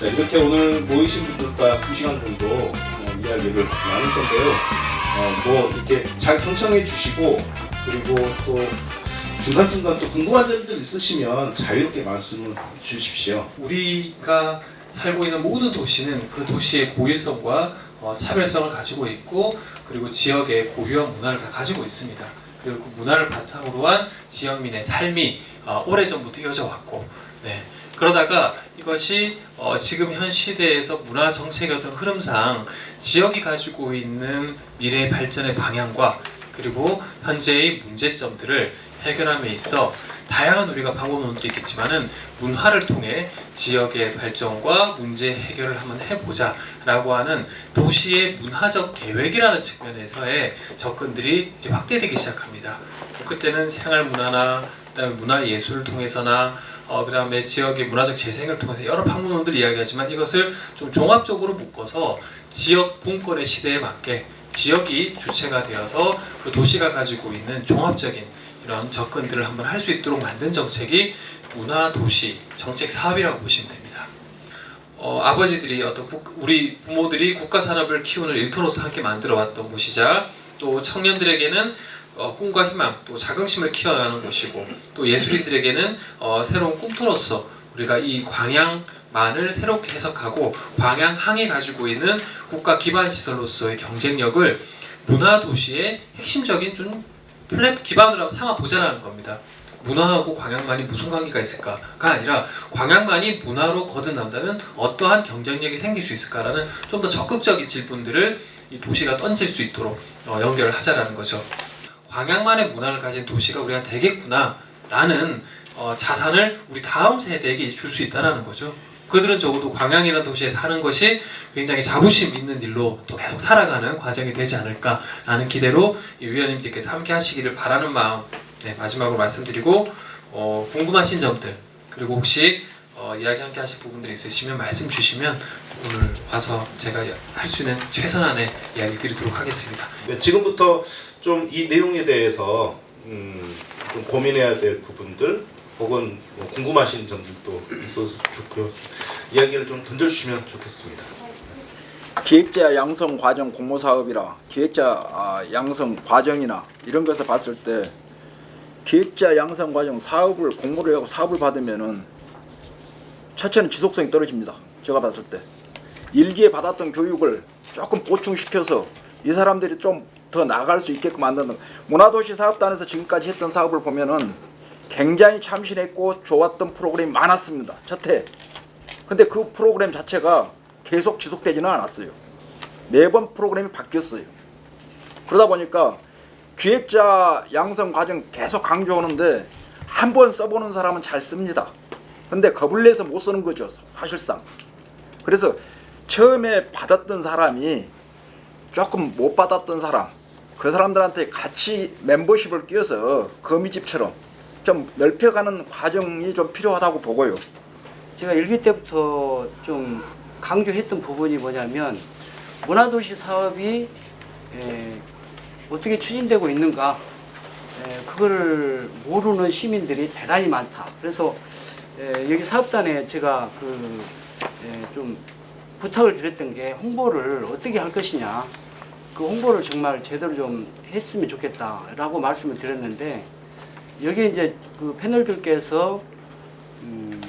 네, 이렇게 오늘 모이신 분들과 두 시간 정도 어, 이야기를 나눌 건데요. 어, 뭐 이렇게 잘 경청해 주시고 그리고 또 중간중간 또 궁금한 점들 있으시면 자유롭게 말씀을 주십시오. 우리가 살고 있는 모든 도시는 그 도시의 고유성과 어, 차별성을 가지고 있고 그리고 지역의 고유한 문화를 다 가지고 있습니다. 그리고 그 문화를 바탕으로 한 지역민의 삶이 어, 오래전부터 이어져 왔고 네. 그러다가 이것이 어, 지금 현 시대에서 문화 정책의 어떤 흐름상 지역이 가지고 있는 미래의 발전의 방향과 그리고 현재의 문제점들을 해결함에 있어 다양한 우리가 방법론들이 있겠지만은 문화를 통해 지역의 발전과 문제 해결을 한번 해보자라고 하는 도시의 문화적 계획이라는 측면에서의 접근들이 이제 확대되기 시작합니다. 그때는 생활 문화나 그다음에 문화 예술을 통해서나 어, 그 다음에 지역의 문화적 재생을 통해서 여러 방법론들 이야기하지만 이것을 좀 종합적으로 묶어서 지역 분권의 시대에 맞게 지역이 주체가 되어서 그 도시가 가지고 있는 종합적인 이런 접근들을 한번 할 수 있도록 만든 정책이 문화 도시 정책 사업이라고 보시면 됩니다. 어, 아버지들이 어떤 국- 우리 부모들이 국가 산업을 키우는 일터로서 함께 만들어 왔던 곳이자 또 청년들에게는 어, 꿈과 희망 또 자긍심을 키워야 하는 곳이고 또 예술인들에게는 어, 새로운 꿈터로서 우리가 이 광양만을 새롭게 해석하고 광양항이 가지고 있는 국가 기반 시설로서의 경쟁력을 문화 도시의 핵심적인 좀 플랫 기반으로 삼아 보자라는 겁니다. 문화하고 광양만이 무슨 관계가 있을까가 아니라 광양만이 문화로 거듭난다면 어떠한 경쟁력이 생길 수 있을까라는 좀 더 적극적인 질문들을 이 도시가 던질 수 있도록 어, 연결을 하자라는 거죠. 광양만의 문화를 가진 도시가 우리가 되겠구나라는 어, 자산을 우리 다음 세대에게 줄 수 있다라는 거죠. 그들은 적어도 광양이라는 도시에 사는 것이 굉장히 자부심 있는 일로 또 계속 살아가는 과정이 되지 않을까라는 기대로 이 위원님들께서 함께 하시기를 바라는 마음 네, 마지막으로 말씀드리고 어, 궁금하신 점들 그리고 혹시 어, 이야기 함께 하실 부분들이 있으시면 말씀 주시면 오늘 와서 제가 할 수 있는 최선한의 이야기 드리도록 하겠습니다. 네, 지금부터 좀 이 내용에 대해서 음, 좀 고민해야 될 부분들 혹은 뭐 궁금하신 점들도 있어서 좋고요. 이야기를 좀 던져주시면 좋겠습니다. 기획자 양성 과정 공모 사업이라 기획자 아, 양성 과정이나 이런 것을 봤을 때 기획자 양성 과정 사업을 공모를 하고 사업을 받으면은 첫째는 지속성이 떨어집니다. 제가 봤을 때 일기에 받았던 교육을 조금 보충시켜서 이 사람들이 좀 더 나아갈 수 있게끔 만드는 문화도시 사업단에서 지금까지 했던 사업을 보면은 굉장히 참신했고 좋았던 프로그램이 많았습니다. 첫해. 근데 그 프로그램 자체가 계속 지속되지는 않았어요. 매번 프로그램이 바뀌었어요. 그러다 보니까 기획자 양성 과정 계속 강조하는데 한 번 써보는 사람은 잘 씁니다. 근데 겁을 내서 못 쓰는 거죠, 사실상. 그래서 처음에 받았던 사람이 조금 못 받았던 사람, 그 사람들한테 같이 멤버십을 끼워서 거미집처럼 좀 넓혀가는 과정이 좀 필요하다고 보고요. 제가 일기 때부터 좀 강조했던 부분이 뭐냐면 문화도시 사업이 에, 어떻게 추진되고 있는가 에, 그거를 모르는 시민들이 대단히 많다. 그래서 에, 여기 사업단에 제가 그좀 부탁을 드렸던 게 홍보를 어떻게 할 것이냐 그 홍보를 정말 제대로 좀 했으면 좋겠다라고 말씀을 드렸는데 여기 이제 그 패널들께서 음,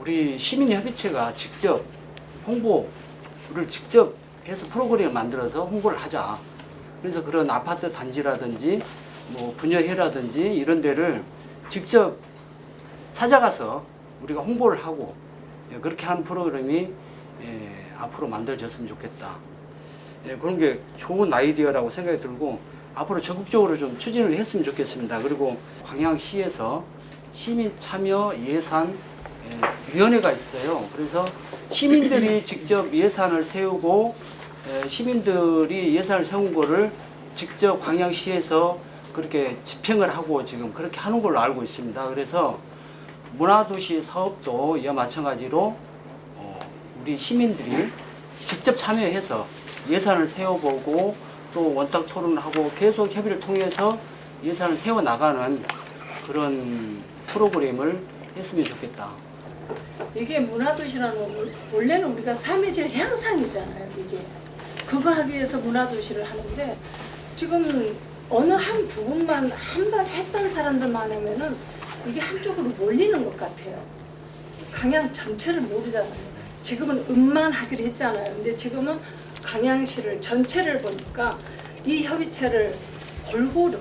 우리 시민협의체가 직접 홍보를 직접 해서 프로그램을 만들어서 홍보를 하자. 그래서 그런 아파트 단지라든지 뭐 분여회라든지 이런 데를 직접 찾아가서 우리가 홍보를 하고 예, 그렇게 하는 프로그램이 예, 앞으로 만들어졌으면 좋겠다. 예, 그런 게 좋은 아이디어라고 생각이 들고 앞으로 적극적으로 좀 추진을 했으면 좋겠습니다. 그리고 광양시에서 시민 참여 예산 예, 위원회가 있어요. 그래서 시민들이 직접 예산을 세우고 예, 시민들이 예산을 세운 거를 직접 광양시에서 그렇게 집행을 하고 지금 그렇게 하는 걸로 알고 있습니다. 그래서 문화도시 사업도 이와 마찬가지로 어, 우리 시민들이 직접 참여해서 예산을 세워보고 또 원탁 토론을 하고 계속 협의를 통해서 예산을 세워 나가는 그런 프로그램을 했으면 좋겠다. 이게 문화도시라는 건 원래는 우리가 삶의 질 향상이잖아요. 이게 그거 하기 위해서 문화도시를 하는데 지금 어느 한 부분만 한 번 했던 사람들만 하면은 이게 한쪽으로 몰리는 것 같아요. 강양 전체를 모르잖아요. 지금은 음만 하기로 했잖아요. 근데 지금은 강양시를 전체를 보니까 이 협의체를 골고루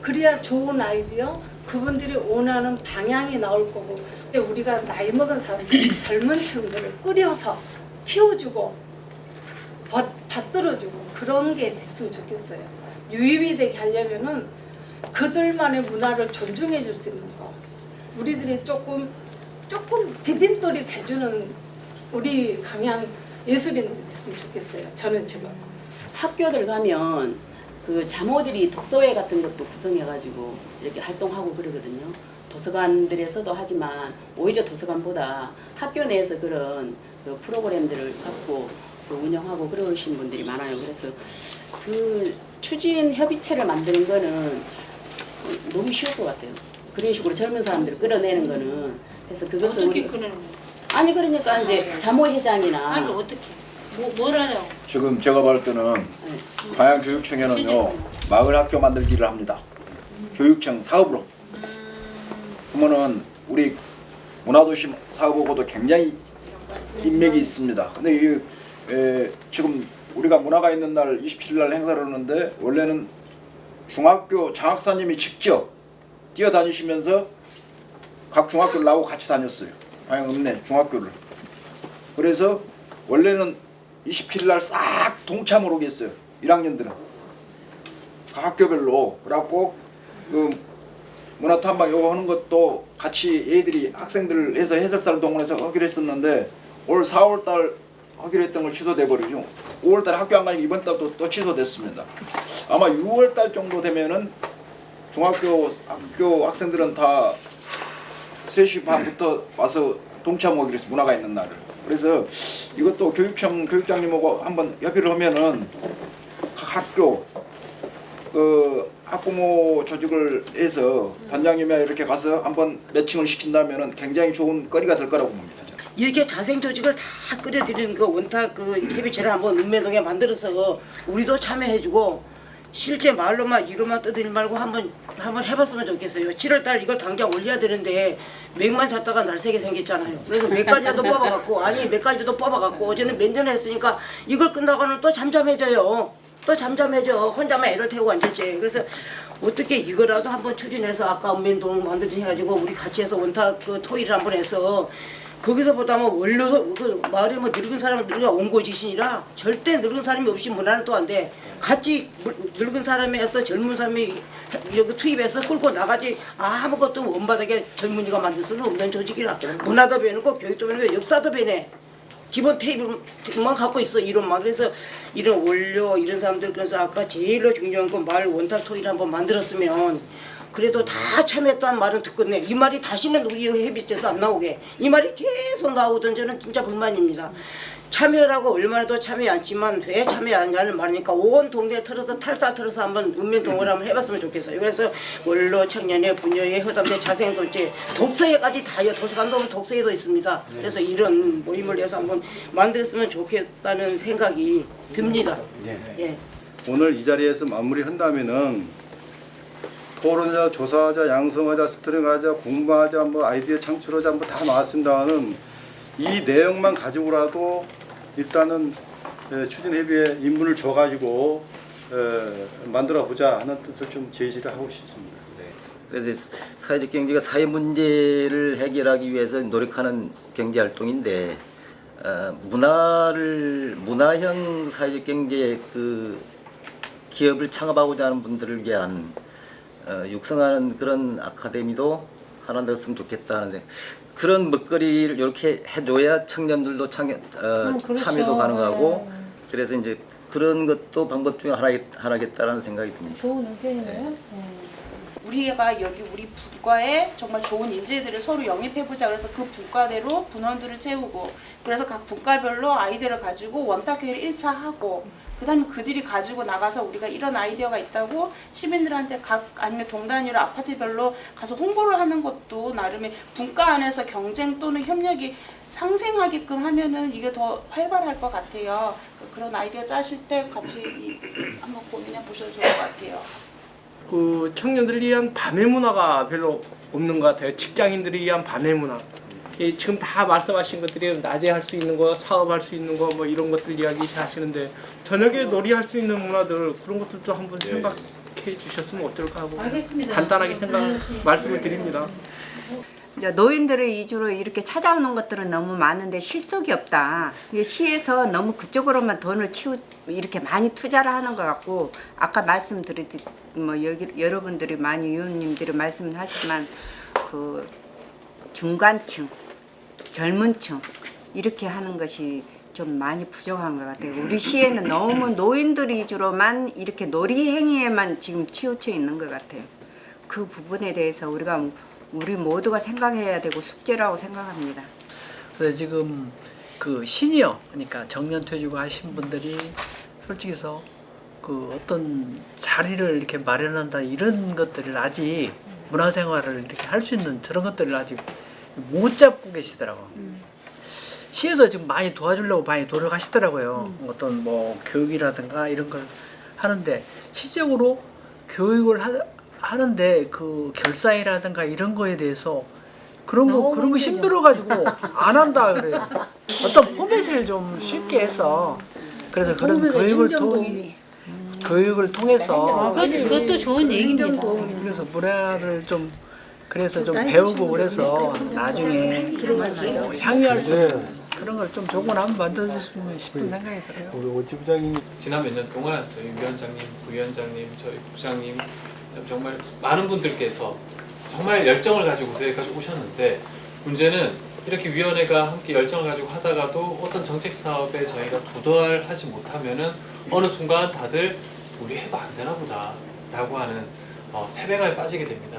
그래야 좋은 아이디어 그분들이 원하는 방향이 나올 거고 우리가 나이 먹은 사람들 젊은 층들을 끌여서 키워주고 받- 받들어주고 그런 게 됐으면 좋겠어요. 유입이 되게 하려면은 그들만의 문화를 존중해 줄 수 있는 거. 우리들이 조금 조금 디딤돌이 돼주는 우리 강양 예술인들이 됐으면 좋겠어요. 저는 지금. 학교들 가면 그 자모들이 독서회 같은 것도 구성해가지고 이렇게 활동하고 그러거든요. 도서관들에서도 하지만 오히려 도서관보다 학교 내에서 그런 그 프로그램들을 갖고 그 운영하고 그러신 분들이 많아요. 그래서 그 추진 협의체를 만드는 거는 너무 쉬울 것 같아요. 그런 식으로 젊은 사람들을 끌어내는 거는 그래서 그것을 어떻게 우리- 그러는 거야? 아니 그러니까 이제 자모 회장이나 아니 어떻게? 뭐 뭐라요? 지금 제가 볼 때는 광양교육청에는요 마을 학교 만들기를 합니다. 교육청 사업으로. 그러면은 우리 문화도시 사업하고도 굉장히 인맥이 있습니다. 근데 이 에, 지금 우리가 문화가 있는 날 27일 날 행사를 하는데 원래는 중학교 장학사님이 직접 뛰어다니시면서 각 중학교를 나오고 같이 다녔어요. 광양 읍내 중학교를. 그래서 원래는 27일 날 싹 동참을 오겠어요. 1학년들은. 각 학교별로. 그래갖고 그 문화 탐방 요거 하는 것도 같이 애들이 학생들 해서 해석사를 동원해서 하기로 했었는데 올 4월 달 하기로 했던 걸 취소돼 버리죠. 5월 달에 학교 안 가니까 이번 달도 또 취소됐습니다. 아마 6월 달 정도 되면은 중학교 학교 학생들은 다 3시 반부터 와서 동참하기로 했어 문화가 있는 날을 그래서 이것도 교육청 교육장님하고 한번 협의를 하면은 각 학교 그 학부모 조직을 해서 반장님이 이렇게 가서 한번 매칭을 시킨다면은 굉장히 좋은 거리가 될 거라고 봅니다. 이렇게 자생 조직을 다 끌어들이는 그 원탁 그 협의체를 한번 읍면동에 만들어서 우리도 참여해주고 실제 말로만 이로만 떠들지 말고 한번 한번 해봤으면 좋겠어요. 7월달 이거 당장 올려야 되는데 맥만 잡다가 날새게 생겼잖아요. 그래서 몇 가지라도 뽑아갖고 아니 몇 가지도 뽑아갖고 어제는 맨전에 했으니까 이걸 끝나고는 또 잠잠해져요. 또 잠잠해져 혼자만 애를 태우고 앉았지. 그래서 어떻게 이거라도 한번 추진해서 아까 읍면동 만들지 해가지고 우리 같이 해서 원탁 그 토의를 한번 해서 거기서 보다는 원로도 그 마을에 뭐 늙은 사람은 늙어 온고 지신이라 절대 늙은 사람이 없이 문화는 또 안 돼. 같이 물- 늙은 사람에서 젊은 사람이 여기 투입해서 끌고 나가지 아무것도 원바닥에 젊은이가 만들 수는 없는 조직이라 문화도 배우고 교육도 배우고 역사도 배네. 기본 테이블만 갖고 있어 이론만 그래서 이런 원료 이런 사람들 그래서 아까 제일로 중요한 건말 원탁 토의를 한번 만들었으면 그래도 다 참여했다는 말은 듣겠네. 이 말이 다시는 우리 협의체에서 안 나오게. 이 말이 계속 나오던 저는 진짜 불만입니다. 참여라고 얼마나 더 참여 않지만 왜 참여 안 하냐는 말이니까? 온 동네 틀어서 탈탈 틀어서 한번 읍면동을 한번 해봤으면 좋겠어요. 그래서 원로 청년회 분야회 허담회 자생돌제 독서회까지 다요 도서관도 오면 독서회도 있습니다. 그래서 이런 모임을 해서 한번 만들었으면 좋겠다는 생각이 듭니다. 예. 오늘 이 자리에서 마무리한다면은 토론하자, 조사하자, 양성하자, 스트링하자, 공부하자, 뭐 아이디어 창출하자, 뭐 다 나왔습니다만은 이 내용만 가지고라도 일단은 에, 추진회비에 인분을 줘가지고 에, 만들어 보자 하는 뜻을 좀 제시를 하고 싶습니다. 그래서 사회적 경제가 사회 문제를 해결하기 위해서 노력하는 경제 활동인데 어, 문화를 문화형 사회적 경제 그 기업을 창업하고자 하는 분들을 위한 어, 육성하는 그런 아카데미도 하나 넣었으면 좋겠다 하는데 그런 먹거리를 이렇게 해줘야 청년들도 참여, 어, 참여도 가능하고 그래서 이제 그런 것도 방법 중에 하나, 하나겠 다라는 생각이 듭니다. 좋은 의견이네요. 우리가 여기 우리 분과에 정말 좋은 인재들을 서로 영입해보자 그래서 그 분과대로 분원들을 채우고 그래서 각 분과별로 아이디어를 가지고 원탁회의를 1차 하고 그 그다음에 그들이 가지고 나가서 우리가 이런 아이디어가 있다고 시민들한테 각 아니면 동단위로 아파트별로 가서 홍보를 하는 것도 나름의 분과 안에서 경쟁 또는 협력이 상생하게끔 하면은 이게 더 활발할 것 같아요. 그런 아이디어 짜실 때 같이 이- 한번 고민해 보셔도 좋을 것 같아요. 그 청년들을 위한 밤의 문화가 별로 없는 것 같아요. 직장인들을 위한 밤의 문화. 이 지금 다 말씀하신 것들이 낮에 할 수 있는 거, 사업할 수 있는 거, 뭐 이런 것들 이야기 하시는데 저녁에 놀이할 수 있는 문화들 그런 것들도 한번 생각해 주셨으면 어떨까 하고 간단하게 생각 말씀을 드립니다. 이제 노인들을 위주로 이렇게 찾아오는 것들은 너무 많은데 실속이 없다. 이게 시에서 너무 그쪽으로만 돈을 치우 이렇게 많이 투자를 하는 것 같고 아까 말씀드렸듯 뭐 여기 여러분들이 많이 위원님들이 말씀하시지만 그 중간층, 젊은 층 이렇게 하는 것이 좀 많이 부족한 것 같아요. 우리 시에는 너무 노인들 위주로만 이렇게 놀이 행위에만 지금 치우쳐 있는 것 같아요. 그 부분에 대해서 우리가 우리 모두가 생각해야 되고 숙제라고 생각합니다. 그래서 지금 그 시니어 그러니까 정년 퇴직을 하신 분들이 솔직히서 그 어떤 자리를 이렇게 마련한다 이런 것들을 아직 문화생활을 이렇게 할 수 있는 저런 것들을 아직 못 잡고 계시더라고. 시에서 지금 많이 도와주려고 많이 노력하시더라고요. 어떤 뭐 교육이라든가 이런 걸 하는데 실적으로 교육을 하, 하는데 그 결사이라든가 이런 거에 대해서 그런 거 그런 거 힘들어 가지고 안 한다 그래요. 어떤 포맷을 좀 쉽게 해서 그래서 그런 교육을 통 교육을 통해서 그것, 그것도 좋은 얘기입니다. 그래서 문화를 좀 그래서 좀 배우고 그래서 나중에 뭐 향유할 수 있는 그런 걸좀 조금만 만들어줬으면 싶은 생각이 들어요. 우리 오지 부장님 지난 몇 년 동안 저희 위원장님, 부위원장님, 저희 부장님 정말 많은 분들께서 정말 열정을 가지고서 여기까지 오셨는데 문제는 이렇게 위원회가 함께 열정을 가지고 하다가도 어떤 정책 사업에 저희가 도달하지 못하면은 어느 순간 다들 우리 해도 안 되나 보다 라고 하는 어, 패배감에 빠지게 됩니다.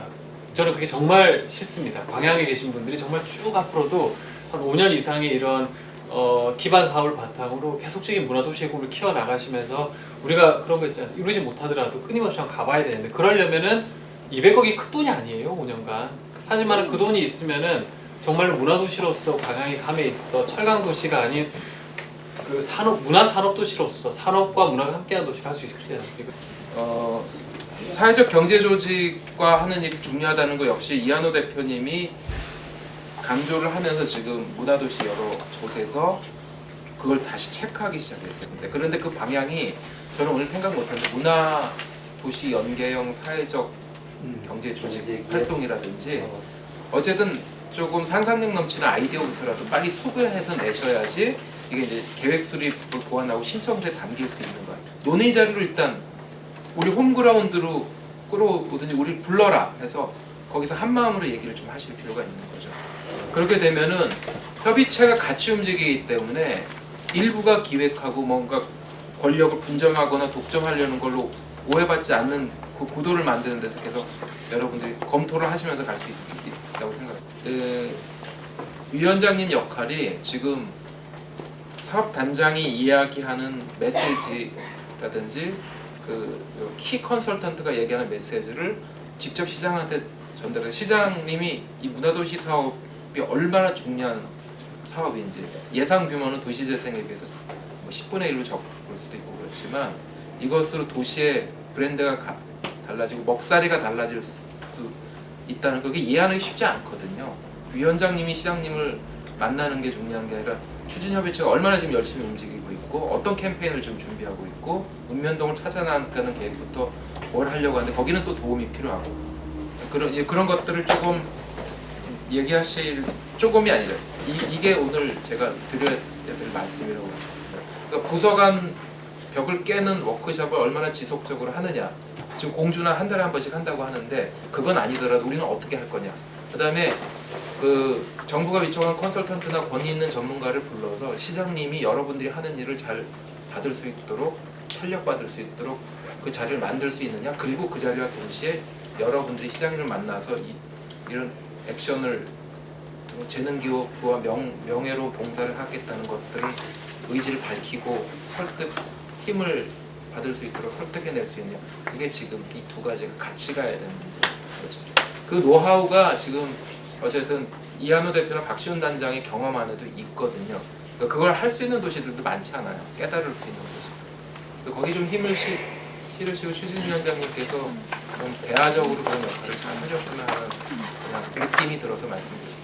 저는 그게 정말 싫습니다. 광양에 계신 분들이 정말 쭉 앞으로도 한 5년 이상의 이런 어, 기반 사업을 바탕으로 계속적인 문화도시의 꿈을 키워 나가시면서 우리가 그런 거 있지 않습니까? 이루지 못하더라도 끊임없이 한번 가봐야 되는데 그러려면은 200억이 큰 돈이 아니에요 5년간 하지만 그 돈이 있으면은 정말 문화도시로서 광양이 감에 있어 철강도시가 아닌 그 산업 문화 산업 도시로서 산업과 문화가 함께하는 도시를 할 수 있지 않습니까? 어, 사회적 경제 조직과 하는 일이 중요하다는 거 역시 이한호 대표님이 강조를 하면서 지금 문화도시 여러 곳에서 그걸 다시 체크하기 시작했는데 그런데 그 방향이 저는 오늘 생각 못했는데 문화 도시 연계형 사회적 경제 조직 활동이라든지 어쨌든 조금 상상력 넘치는 아이디어부터라도 빨리 수급해서 내셔야지 이게 이제 계획 수립을 고안하고 신청서에 담길 수 있는 거야. 논의 자료를 일단 우리 홈그라운드로 끌어오든지 우리 불러라 해서 거기서 한 마음으로 얘기를 좀 하실 필요가 있는 거죠. 그렇게 되면은 협의체가 같이 움직이기 때문에 일부가 기획하고 뭔가 권력을 분점하거나 독점하려는 걸로 오해받지 않는 그 구도를 만드는 데서 계속 여러분들이 검토를 하시면서 갈 수 있다고 생각합니다. 그 위원장님 역할이 지금 사업단장이 이야기하는 메시지라든지 그 키 컨설턴트가 얘기하는 메시지를 직접 시장한테 전달해 시장님이 이 문화도시 사업이 얼마나 중요한 사업인지 예상 규모는 도시 재생에 비해서 뭐 10분의 1로 적을 수도 있고 그렇지만 이것으로 도시의 브랜드가 가- 달라지고 먹사리가 달라질 수 있다는 거 이해하는 게 쉽지 않거든요. 위원장님이 시장님을 만나는 게 중요한 게 아니라 추진협의체가 얼마나 지금 열심히 움직이고 있고 어떤 캠페인을 지금 준비하고 있고 읍면동을 찾아나가는 계획부터 뭘 하려고 하는데 거기는 또 도움이 필요하고 그런 예, 그런 것들을 조금 얘기하실 조금이 아니라 이, 이게 오늘 제가 드려야 될 말씀이라고. 그러니까 부서 간 벽을 깨는 워크숍을 얼마나 지속적으로 하느냐 지금 공주나 한 달에 한 번씩 한다고 하는데 그건 아니더라도 우리는 어떻게 할 거냐 그 다음에 그 정부가 요청한 컨설턴트나 권위 있는 전문가를 불러서 시장님이 여러분들이 하는 일을 잘 받을 수 있도록 탄력받을 수 있도록 그 자리를 만들 수 있느냐? 그리고 그 자리와 동시에 여러분들이 시장님을 만나서 이, 이런 액션을 재능 기업부와 명, 명예로 봉사를 하겠다는 것들을 의지를 밝히고 설득해 힘을 받을 수 있도록 설득해낼 수 있냐? 그게 지금 이 두 가지가 같이 가야 되는 문제죠. 그 노하우가 지금 어쨌든 이한호 대표나 박시훈 단장의 경험 안에도 있거든요. 그러니까 그걸 할 수 있는 도시들도 많지 않아요. 깨달을 수 있는 도시. 거기 좀 힘을 시, 실으시고 추진 위원장님께서 좀 대화적으로 그런 역할을 잘 하셨으면 하는 그냥 느낌이 들어서 말씀드립니다.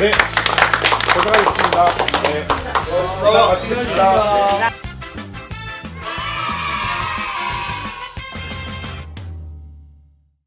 네. 고생하셨습니다. 네. 마치겠습니다.